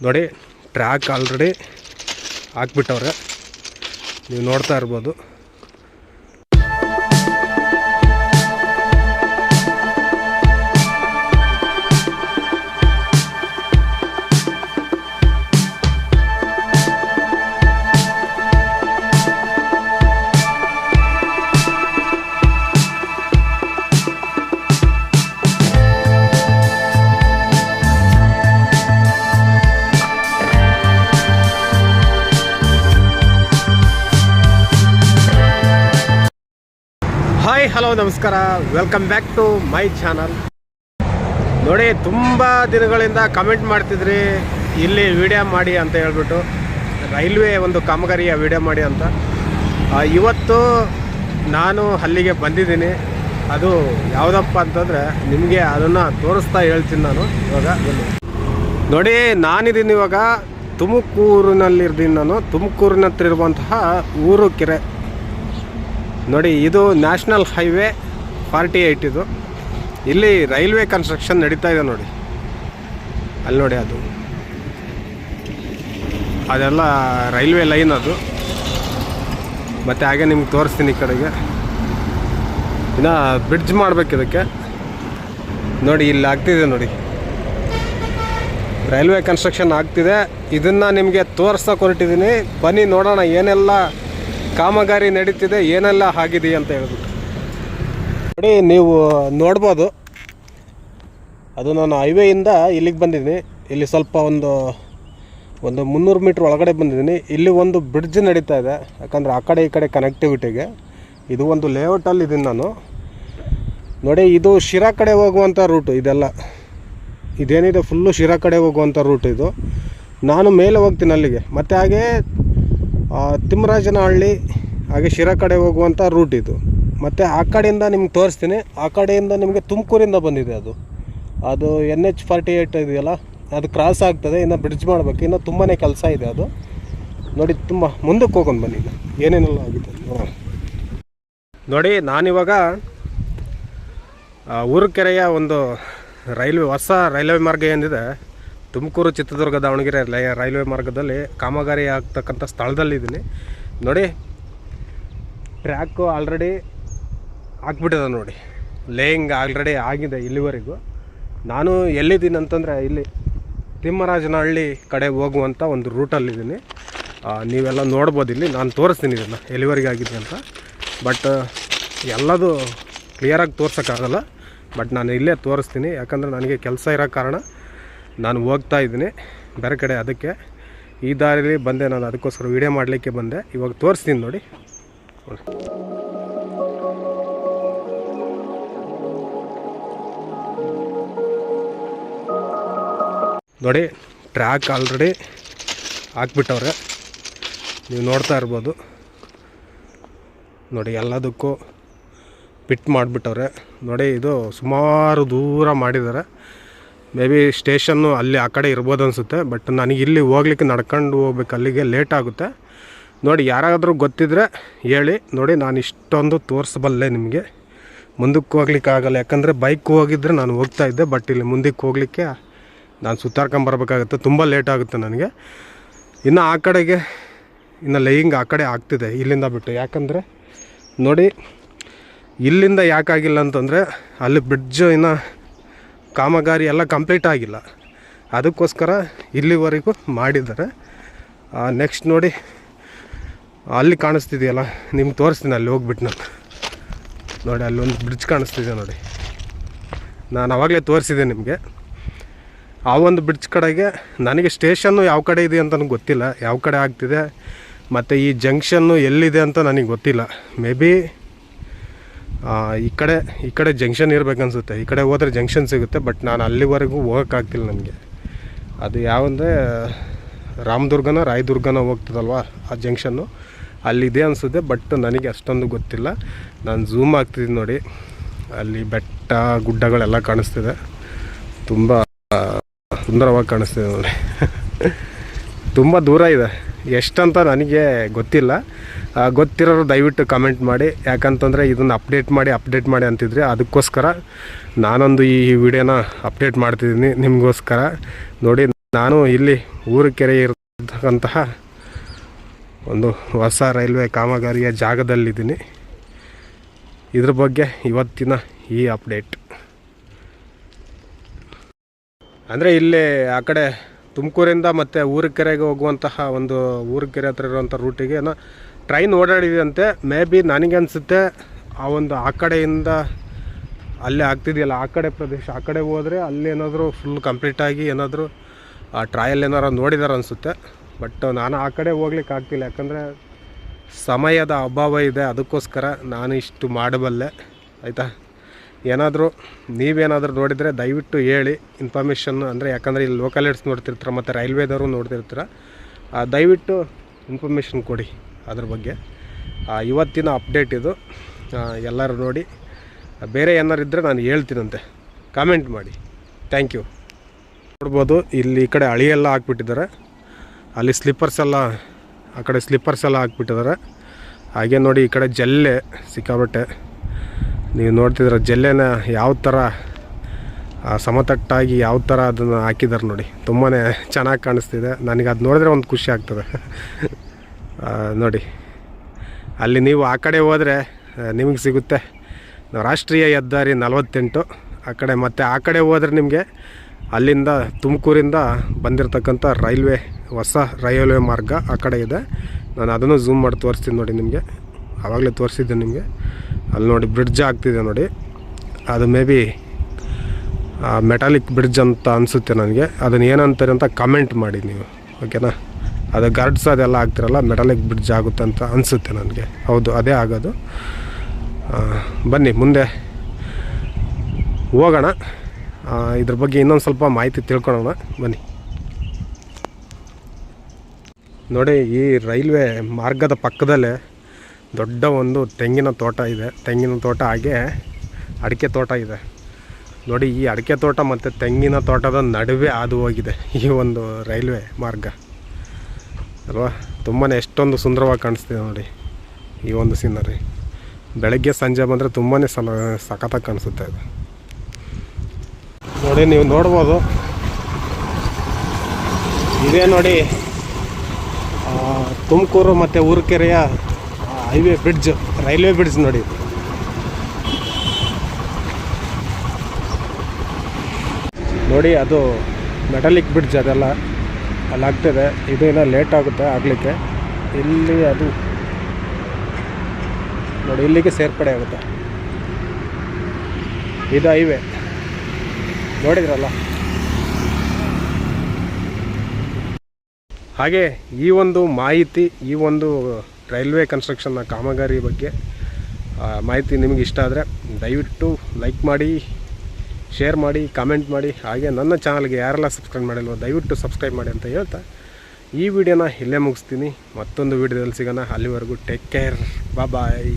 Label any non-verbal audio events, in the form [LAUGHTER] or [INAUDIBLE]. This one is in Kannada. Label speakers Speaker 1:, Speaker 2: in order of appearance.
Speaker 1: ನೋಡಿ ಟ್ರ್ಯಾಕ್ ಆಲ್ರೆಡಿ ಹಾಕ್ಬಿಟ್ಟವ್ರೆ. ನೀವು ನೋಡ್ತಾ ಇರ್ಬೋದು. ಹಾಯ್ ಹಲೋ ನಮಸ್ಕಾರ. Welcome back to my channel ನೋಡಿ, ತುಂಬ ದಿನಗಳಿಂದ ಕಮೆಂಟ್ ಮಾಡ್ತಿದ್ರಿ. ಇಲ್ಲಿ ವಿಡಿಯೋ ಮಾಡಿ ಅಂತ ಹೇಳ್ಬಿಟ್ಟು ರೈಲ್ವೆ ಒಂದು ಕಾಮಗಾರಿಯ ವಿಡಿಯೋ ಮಾಡಿ ಅಂತ. ಇವತ್ತು ನಾನು ಅಲ್ಲಿಗೆ ಬಂದಿದ್ದೀನಿ. ಅದು ಯಾವುದಪ್ಪ ಅಂತಂದರೆ ನಿಮಗೆ ಅದನ್ನು ತೋರಿಸ್ತಾ ಹೇಳ್ತೀನಿ ನಾನು. ಇವಾಗ. ನೋಡಿ, ನಾನಿದ್ದೀನಿ ಇವಾಗ ತುಮಕೂರಿನಲ್ಲಿರ್ತೀನಿ ನಾನು. ತುಮಕೂರಿನ ಹತ್ರ ಇರುವಂತಹ ಊರು ಕೆರೆ. ನೋಡಿ, ಇದು ನ್ಯಾಷನಲ್ ಹೈವೇ ಫಾರ್ಟಿ ಏಯ್ಟ್ ಇದು. ಇಲ್ಲಿ ರೈಲ್ವೆ ಕನ್ಸ್ಟ್ರಕ್ಷನ್ ನಡೀತಾ ಇದೆ ನೋಡಿ. ಅಲ್ಲಿ ನೋಡಿ ಅದು. ಅದೆಲ್ಲ ರೈಲ್ವೆ ಲೈನ್ ಅದು. ಮತ್ತು ಹಾಗೆ ನಿಮ್ಗೆ ತೋರಿಸ್ತೀನಿ ಈ ಕಡೆಗೆ. ಇನ್ನು ಬ್ರಿಡ್ಜ್ ಮಾಡಬೇಕು ಇದಕ್ಕೆ. ನೋಡಿ, ಇಲ್ಲಿ ಆಗ್ತಿದೆ ನೋಡಿ. ರೈಲ್ವೆ ಕನ್ಸ್ಟ್ರಕ್ಷನ್ ಆಗ್ತಿದೆ. ಇದನ್ನು ನಿಮಗೆ ತೋರಿಸ್ತಾ ಹೊರಟಿದ್ದೀನಿ ಬನ್ನಿ ನೋಡೋಣ ಏನೆಲ್ಲ ಕಾಮಗಾರಿ ನಡೀತಿದೆ, ಏನೆಲ್ಲ ಆಗಿದೆ ಅಂತ ಹೇಳ್ಬಿಟ್ಟು. ನೋಡಿ, ನೀವು ನೋಡ್ಬೋದು. ಅದು ನಾನು ಹೈವೇಯಿಂದ ಇಲ್ಲಿಗೆ ಬಂದಿದ್ದೀನಿ. ಇಲ್ಲಿ ಸ್ವಲ್ಪ ಒಂದು ಒಂದು ಮುನ್ನೂರು ಮೀಟ್ರ್ ಒಳಗಡೆ ಬಂದಿದ್ದೀನಿ. ಇಲ್ಲಿ ಒಂದು ಬ್ರಿಡ್ಜ್ ನಡೀತಾ ಇದೆ. ಯಾಕಂದರೆ ಆ ಕಡೆ ಈ ಕಡೆ ಕನೆಕ್ಟಿವಿಟಿಗೆ ಇದು ಒಂದು ಲೇಔಟಲ್ಲಿ ಇದ್ದೀನಿ ನಾನು. ನೋಡಿ, ಇದು ಶಿರಾ ಕಡೆ ಹೋಗುವಂಥ ರೂಟು ಇದೆಲ್ಲ. ಇದೇನಿದೆ ಫುಲ್ಲು ಶಿರಾ ಕಡೆ ಹೋಗುವಂಥ ರೂಟ್ ಇದು. ನಾನು ಮೇಲೆ ಹೋಗ್ತೀನಿ ಅಲ್ಲಿಗೆ. ಮತ್ತು ಹಾಗೆ ತಿಮ್ಮರಾಜನಹಳ್ಳಿ ಹಾಗೆ ಶಿರಾ ಕಡೆ ಹೋಗುವಂಥ ರೂಟ್ ಇದು. ಮತ್ತು ಆ ಕಡೆಯಿಂದ ನಿಮ್ಗೆ ತೋರಿಸ್ತೀನಿ. ಆ ಕಡೆಯಿಂದ ನಿಮಗೆ ತುಮಕೂರಿಂದ ಬಂದಿದೆ ಅದು. ಅದು ಎನ್ ಎಚ್ ಫಾರ್ಟಿ ಏಯ್ಟ್ ಇದೆಯಲ್ಲ, ಅದು ಕ್ರಾಸ್ ಆಗ್ತದೆ, ಇನ್ನು ಬ್ರಿಡ್ಜ್ ಮಾಡಬೇಕು. ಇನ್ನು ತುಂಬಾ ಕೆಲಸ ಇದೆ ಅದು. ನೋಡಿ, ತುಂಬ ಮುಂದಕ್ಕೆ ಹೋಗೊಂಡು ಬನ್ನಿ ಏನೇನೆಲ್ಲ ಆಗಿದೆ? ನೋಡಿ, ನಾನಿವಾಗ ಊರು ಕೆರೆಯ ಒಂದು ರೈಲ್ವೆ, ಹೊಸ ರೈಲ್ವೆ ಮಾರ್ಗ ಏನಿದೆ ತುಮಕೂರು ಚಿತ್ರದುರ್ಗ ದಾವಣಗೆರೆ ರೈಲ್ವೆ ಮಾರ್ಗದಲ್ಲಿ ಕಾಮಗಾರಿ ಆಗ್ತಕ್ಕಂಥ ಸ್ಥಳದಲ್ಲಿದ್ದೀನಿ ನೋಡಿ ಟ್ರ್ಯಾಕು ಆಲ್ರೆಡಿ ಹಾಕ್ಬಿಟ್ಟಿದೆ ನೋಡಿ. ಲೇಯಿಂಗ್ ಆಲ್ರೆಡಿ ಆಗಿದೆ ಇಲ್ಲಿವರೆಗೂ. ನಾನು ಎಲ್ಲಿದ್ದೀನಿ ಅಂತಂದರೆ ಇಲ್ಲಿ ತಿಮ್ಮರಾಜನಹಳ್ಳಿ ಕಡೆ ಹೋಗುವಂಥ ಒಂದು ರೂಟಲ್ಲಿದ್ದೀನಿ ನೀವೆಲ್ಲ ನೋಡ್ಬೋದು ಇಲ್ಲಿ. ನಾನು ತೋರಿಸ್ತೀನಿ ಇದನ್ನು ಎಲ್ಲಿವರೆಗೆ ಆಗಿದೆ ಅಂತ. ಬಟ್ ಎಲ್ಲದು ಕ್ಲಿಯರಾಗಿ ತೋರ್ಸೋಕ್ಕಾಗಲ್ಲ. ಬಟ್ ನಾನು ಇಲ್ಲೇ ತೋರಿಸ್ತೀನಿ. ಯಾಕಂದರೆ ನನಗೆ ಕೆಲಸ ಇರೋ ಕಾರಣ ನಾನು ಹೋಗ್ತಾ ಇದ್ದೀನಿ ಬೇರೆ ಕಡೆ ಅದಕ್ಕೆ. ಈ ದಾರಿಲಿ ಬಂದೆ ನಾನು, ಅದಕ್ಕೋಸ್ಕರ ವೀಡಿಯೋ ಮಾಡಲಿಕ್ಕೆ ಬಂದೆ. ಇವಾಗ ತೋರಿಸ್ತೀನಿ ನೋಡಿ. ನೋಡಿ. ಟ್ರ್ಯಾಕ್ ಆಲ್ರೆಡಿ ಹಾಕ್ಬಿಟ್ಟವ್ರೆ. ನೀವು ನೋಡ್ತಾ ಇರ್ಬೋದು. ನೋಡಿ, ಎಲ್ಲದಕ್ಕೂ ಪಿಟ್ ಮಾಡಿಬಿಟ್ಟವ್ರೆ. ನೋಡಿ, ಇದು ಸುಮಾರು ದೂರ ಮಾಡಿದ್ದಾರೆ. ಮೇ ಬಿ ಸ್ಟೇಷನ್ನು ಅಲ್ಲಿ ಆ ಕಡೆ ಇರ್ಬೋದು ಅನಿಸುತ್ತೆ ಬಟ್ ನನಗೆ ಇಲ್ಲಿ ಹೋಗ್ಲಿಕ್ಕೆ ನಡ್ಕೊಂಡು ಹೋಗ್ಬೇಕು, ಅಲ್ಲಿಗೆ ಲೇಟ್ ಆಗುತ್ತೆ. ನೋಡಿ, ಯಾರಾದರೂ ಗೊತ್ತಿದ್ರೆ ಹೇಳಿ. ನೋಡಿ, ನಾನು ಇಷ್ಟೊಂದು ತೋರಿಸಬಲ್ಲೆ ನಿಮಗೆ. ಮುಂದಕ್ಕೆ ಹೋಗ್ಲಿಕ್ಕೆ ಆಗಲ್ಲ, ಯಾಕಂದರೆ ಬೈಕ್ ಹೋಗಿದ್ರೆ ನಾನು ಹೋಗ್ತಾ ಇದ್ದೆ ಬಟ್ ಇಲ್ಲಿ ಮುಂದಕ್ಕೆ ಹೋಗಲಿಕ್ಕೆ ನಾನು ಸುತ್ತಾಡ್ಕೊಂಬರ್ಬೇಕಾಗುತ್ತೆ ತುಂಬ ಲೇಟ್ ಆಗುತ್ತೆ ನನಗೆ. ಇನ್ನು ಆ ಕಡೆಗೆ, ಇನ್ನು ಲೈಯಿಂಗ್ ಆ ಕಡೆ ಆಗ್ತಿದೆ, ಇಲ್ಲಿಂದ ಬಿಟ್ಟು. ಯಾಕಂದರೆ, ನೋಡಿ, ಇಲ್ಲಿಂದ ಯಾಕಾಗಿಲ್ಲ ಅಂತಂದರೆ, ಅಲ್ಲಿ ಬ್ರಿಡ್ಜು ಇನ್ನು ಕಾಮಗಾರಿ ಎಲ್ಲ ಕಂಪ್ಲೀಟ್ ಆಗಿಲ್ಲ. ಅದಕ್ಕೋಸ್ಕರ ಇಲ್ಲಿವರೆಗೂ ಮಾಡಿದ್ದಾರೆ. ನೆಕ್ಸ್ಟ್ ನೋಡಿ, ಅಲ್ಲಿ ಕಾಣಿಸ್ತಿದೆಯಲ್ಲ, ನಿಮ್ಗೆ ತೋರಿಸ್ತೀನಿ ಅಲ್ಲಿ ಹೋಗ್ಬಿಟ್ಟು ನಾನು. ನೋಡಿ, ಅಲ್ಲೊಂದು ಬ್ರಿಡ್ಜ್ ಕಾಣಿಸ್ತಿದೆ ನೋಡಿ. ನಾನು ಆವಾಗಲೇ ತೋರಿಸಿದೆ ನಿಮಗೆ. ಆ ಒಂದು ಬ್ರಿಡ್ಜ್ ಕಡೆಗೆ ನನಗೆ ಸ್ಟೇಷನ್ನು ಯಾವ ಕಡೆ ಇದೆ ಅಂತ ನನಗೆ ಗೊತ್ತಿಲ್ಲ. ಯಾವ ಕಡೆ ಆಗ್ತಿದೆ, ಮತ್ತು ಈ ಜಂಕ್ಷನ್ನು ಎಲ್ಲಿದೆ ಅಂತ ನನಗೆ ಗೊತ್ತಿಲ್ಲ. ಮೇ ಬಿ ಈ ಕಡೆ ಈ ಕಡೆ ಜಂಕ್ಷನ್ ಇರಬೇಕನ್ಸುತ್ತೆ. ಈ ಕಡೆ ಹೋದರೆ ಜಂಕ್ಷನ್ ಸಿಗುತ್ತೆ, ಬಟ್ ನಾನು ಅಲ್ಲಿವರೆಗೂ ಹೋಗೋಕ್ಕಾಗ್ತಿಲ್ಲ ನನಗೆ. ಅದು ಯಾವಂದರೆ ರಾಮದುರ್ಗನ ರಾಯದುರ್ಗನ ಹೋಗ್ತದಲ್ವ, ಆ ಜಂಕ್ಷನ್ನು? ಅಲ್ಲಿದೆ ಅನಿಸುತ್ತೆ, ಬಟ್ ನನಗೆ ಅಷ್ಟೊಂದು ಗೊತ್ತಿಲ್ಲ. ನಾನು ಝೂಮ್ ಆಗ್ತಿದ್ದೀನಿ ನೋಡಿ. ಅಲ್ಲಿ ಬೆಟ್ಟ, ಗುಡ್ಡಗಳೆಲ್ಲ ಕಾಣಿಸ್ತಿದೆ. ತುಂಬ, ಸುಂದರವಾಗಿ ಕಾಣಿಸ್ತಿದೆ ನೋಡಿ. [LAUGHS] ತುಂಬ ದೂರ ಇದೆ. ಎಷ್ಟಂತ ನನಗೆ ಗೊತ್ತಿಲ್ಲ. ಗೊತ್ತಿರೋರು ದಯವಿಟ್ಟು ಕಮೆಂಟ್ ಮಾಡಿ. ಯಾಕಂತಂದರೆ ಇದನ್ನು ಅಪ್ಡೇಟ್ ಮಾಡಿ ಅಪ್ಡೇಟ್ ಮಾಡಿ ಅಂತಿದ್ರೆ. ಅದಕ್ಕೋಸ್ಕರ ನಾನೊಂದು ಈ ವಿಡಿಯೋನ ಅಪ್ಡೇಟ್ ಮಾಡ್ತಿದ್ದೀನಿ ನಿಮಗೋಸ್ಕರ. ನೋಡಿ, ನಾನು ಇಲ್ಲಿ ಊರು ಕೆರೆ ಇರತಕ್ಕಂತಹ ಒಂದು ಹೊಸ ರೈಲ್ವೆ ಕಾಮಗಾರಿಯ ಜಾಗದಲ್ಲಿದ್ದೀನಿ. ಇದ್ರ ಬಗ್ಗೆ ಇವತ್ತಿನ ಈ ಅಪ್ಡೇಟ್ ಅಂದರೆ ಇಲ್ಲಿ ಆ ಕಡೆ ತುಮಕೂರಿಂದ ಮತ್ತು ಊರುಕೆರೆಗೆ ಹೋಗುವಂತಹ ಒಂದು ಊರುಕೆರೆ ಹತ್ರ ಇರುವಂಥ ರೂಟಿಗೆ ಟ್ರೈನ್ ಓಡಾಡಿದಂತೆ ಮೇ ಬಿ ನನಗೆ ಅನಿಸುತ್ತೆ ಆ ಒಂದು ಆ ಕಡೆಯಿಂದ ಅಲ್ಲೇ ಆಗ್ತಿದೆಯಲ್ಲ, ಆ ಕಡೆ ಪ್ರದೇಶ, ಆ ಕಡೆ ಹೋದರೆ ಅಲ್ಲೇನಾದರೂ ಫುಲ್ ಕಂಪ್ಲೀಟಾಗಿ ಏನಾದರೂ, ಆ ಟ್ರಯಲ್ ಏನಾರು ನೋಡಿದಾರೆ ಅನಿಸುತ್ತೆ. ಬಟ್ ನಾನು ಆ ಕಡೆ ಹೋಗ್ಲಿಕ್ಕೆ ಆಗ್ತಿಲ್ಲ, ಯಾಕಂದರೆ ಸಮಯದ ಅಭಾವ ಇದೆ, ಅದಕ್ಕೋಸ್ಕರ ನಾನು ಇಷ್ಟು ಮಾಡಬಲ್ಲೆ. ಆಯಿತಾ? ಏನಾದರೂ ನೀವೇನಾದರೂ ನೋಡಿದರೆ ದಯವಿಟ್ಟು ಹೇಳಿ ಇನ್ಫಾರ್ಮೇಷನ್ ಅಂದರೆ ಯಾಕಂದರೆ ಇಲ್ಲಿ ಲೋಕಲ್ ಏಡ್ಸ್ ನೋಡ್ತಿರ್ತಾರೆ, ಮತ್ತು ರೈಲ್ವೇದವರು ನೋಡ್ತಿರ್ತೀರ ದಯವಿಟ್ಟು ಇನ್ಫಾರ್ಮೇಷನ್ ಕೊಡಿ. ಅದ್ರ ಬಗ್ಗೆ. ಇವತ್ತಿನ ಅಪ್ಡೇಟ್ ಇದು. ಎಲ್ಲರೂ ನೋಡಿ. ಬೇರೆ ಏನಾರು ಇದ್ದರೆ ನಾನು ಹೇಳ್ತೀನಂತೆ. ಕಾಮೆಂಟ್ ಮಾಡಿ. ಥ್ಯಾಂಕ್ ಯು ನೋಡ್ಬೋದು, ಇಲ್ಲಿ ಈ ಕಡೆ ಅಳಿಯೆಲ್ಲ ಹಾಕ್ಬಿಟ್ಟಿದ್ದಾರೆ. ಅಲ್ಲಿ ಸ್ಲಿಪ್ಪರ್ಸ್ ಎಲ್ಲ, ಆ ಕಡೆ ಸ್ಲಿಪ್ಪರ್ಸ್ ಎಲ್ಲ ಹಾಕ್ಬಿಟ್ಟಿದ್ದಾರೆ. ಹಾಗೆ ನೋಡಿ ಈ ಕಡೆ ಜಲ್ಲೆ ಸಿಕ್ಕಾಬಟ್ಟೆ ನೀವು ನೋಡ್ತಿದ್ರೆ ಜಲ್ಲೆನ ಯಾವ ಥರ ಸಮತಟ್ಟಾಗಿ ಯಾವ ಥರ ಅದನ್ನು ಹಾಕಿದ್ದಾರೆ ನೋಡಿ. ತುಂಬಾ ಚೆನ್ನಾಗಿ ಕಾಣಿಸ್ತಿದೆ. ನನಗೆ ಅದು ನೋಡಿದ್ರೆ ಒಂದು ಖುಷಿ ಆಗ್ತದೆ. [LAUGHS] ನೋಡಿ, ಅಲ್ಲಿ ನೀವು ಆ ಕಡೆ ಹೋದರೆ ನಿಮಗೆ ಸಿಗುತ್ತೆ. ರಾಷ್ಟ್ರೀಯ ಹೆದ್ದಾರಿ ನಲವತ್ತೆಂಟು. ಆ ಕಡೆ ಮತ್ತು ಆ ಕಡೆ ಹೋದರೆ ನಿಮಗೆ ಅಲ್ಲಿಂದ ತುಮಕೂರಿಂದ ಬಂದಿರತಕ್ಕಂಥ ರೈಲ್ವೆ, ಹೊಸ ರೈಲ್ವೆ ಮಾರ್ಗ ಆ ಕಡೆ ಇದೆ. ನಾನು ಅದನ್ನು ಝೂಮ್ ಮಾಡಿ ತೋರಿಸ್ತೀನಿ ನೋಡಿ ನಿಮಗೆ. ಆವಾಗಲೇ ತೋರಿಸಿದ್ದೆ ನಿಮಗೆ. ಅಲ್ಲಿ ನೋಡಿ ಬ್ರಿಡ್ಜ್ ಆಗ್ತಿದೆ ನೋಡಿ. ಅದು ಮೇ ಬಿ ಮೆಟಾಲಿಕ್ ಬ್ರಿಡ್ಜ್ ಅಂತ ಅನಿಸುತ್ತೆ ನನಗೆ. ಅದನ್ನು ಏನಂತಾರೆ ಅಂತ ಕಮೆಂಟ್ ಮಾಡಿ ನೀವು. ಓಕೆನಾ ಅದು ಗಾರ್ಡ್ಸ್ ಅದೆಲ್ಲ ಆಗ್ತಿರಲ್ಲ ಮೆಟಾಲಿಕ್ ಬ್ರಿಡ್ಜ್ ಆಗುತ್ತೆ ಅಂತ ಅನಿಸುತ್ತೆ ನನಗೆ. ಹೌದು, ಅದೇ ಆಗೋದು. ಬನ್ನಿ, ಮುಂದೆ ಹೋಗೋಣ. ಇದ್ರ ಬಗ್ಗೆ ಇನ್ನೊಂದು ಸ್ವಲ್ಪ ಮಾಹಿತಿ ತಿಳ್ಕೊಳೋಣ. ಬನ್ನಿ. ನೋಡಿ, ಈ ರೈಲ್ವೆ ಮಾರ್ಗದ ಪಕ್ಕದಲ್ಲೇ ದೊಡ್ಡ ಒಂದು ತೆಂಗಿನ ತೋಟ ಇದೆ. ತೆಂಗಿನ ತೋಟ ಹಾಗೆ ಅಡಿಕೆ ತೋಟ ಇದೆ. ನೋಡಿ, ಈ ಅಡಿಕೆ ತೋಟ ಮತ್ತು ತೆಂಗಿನ ತೋಟದ ನಡುವೆ ಹಾದು ಹೋಗಿದೆ ಈ ಒಂದು ರೈಲ್ವೆ ಮಾರ್ಗ. ಅಲ್ವಾ? ತುಂಬಾ ಎಷ್ಟೊಂದು ಸುಂದರವಾಗಿ ಕಾಣಿಸ್ತಿದೆ ನೋಡಿ ಈ ಒಂದು ಸೀನರಿ ಬೆಳಗ್ಗೆ ಸಂಜೆ ಬಂದರೆ ತುಂಬಾ ಸಲ, ಸಖತ್ತಾಗಿ ಕಾಣಿಸುತ್ತೆ ಇದು ನೋಡಿ ನೀವು ನೋಡ್ಬೋದು. ಇದೇ ನೋಡಿ ತುಮಕೂರು ಮತ್ತು ಊರುಕೆರೆಯ ಹೈವೇ ಬ್ರಿಡ್ಜ್, ರೈಲ್ವೆ ಬ್ರಿಡ್ಜ್ ನೋಡಿ ನೋಡಿ ಅದು ಮೆಟಾಲಿಕ್ ಬ್ರಿಡ್ಜ್ ಅದೆಲ್ಲ. ಅಲ್ಲಿ ಆಗ್ತಿದೆ ಇದು ಏನೋ ಲೇಟ್ ಆಗುತ್ತೆ ಆಗಲಿಕ್ಕೆ. ಇಲ್ಲಿ ಅದು ನೋಡಿ, ಇಲ್ಲಿಗೆ ಸೇರ್ಪಡೆ ಆಗುತ್ತೆ. ಇದು ಹೈವೇ ನೋಡಿದ್ರಲ್ಲ? ಹಾಗೆ ಈ ಒಂದು ಮಾಹಿತಿ, ಈ ಒಂದು ರೈಲ್ವೆ ಕನ್ಸ್ಟ್ರಕ್ಷನ್ನ ಕಾಮಗಾರಿ ಬಗ್ಗೆ ಮಾಹಿತಿ ನಿಮಗೆ ಇಷ್ಟ ಆದರೆ ದಯವಿಟ್ಟು ಲೈಕ್ ಮಾಡಿ ಶೇರ್ ಮಾಡಿ ಕಾಮೆಂಟ್ ಮಾಡಿ, ಹಾಗೆ ನನ್ನ ಚಾನಲ್ಗೆ ಯಾರೆಲ್ಲ ಸಬ್ಸ್ಕ್ರೈಬ್ ಮಾಡಿಲ್ವೋ ದಯವಿಟ್ಟು ಸಬ್ಸ್ಕ್ರೈಬ್ ಮಾಡಿ ಅಂತ ಹೇಳ್ತಾ ಈ ವಿಡಿಯೋನ ಇಲ್ಲೇ ಮುಗಿಸ್ತೀನಿ. ಮತ್ತೊಂದು ವಿಡಿಯೋದಲ್ಲಿ ಸಿಗೋಣ. ಅಲ್ಲಿವರೆಗೂ ಟೇಕ್ ಕೇರ್ ಬಾಯ್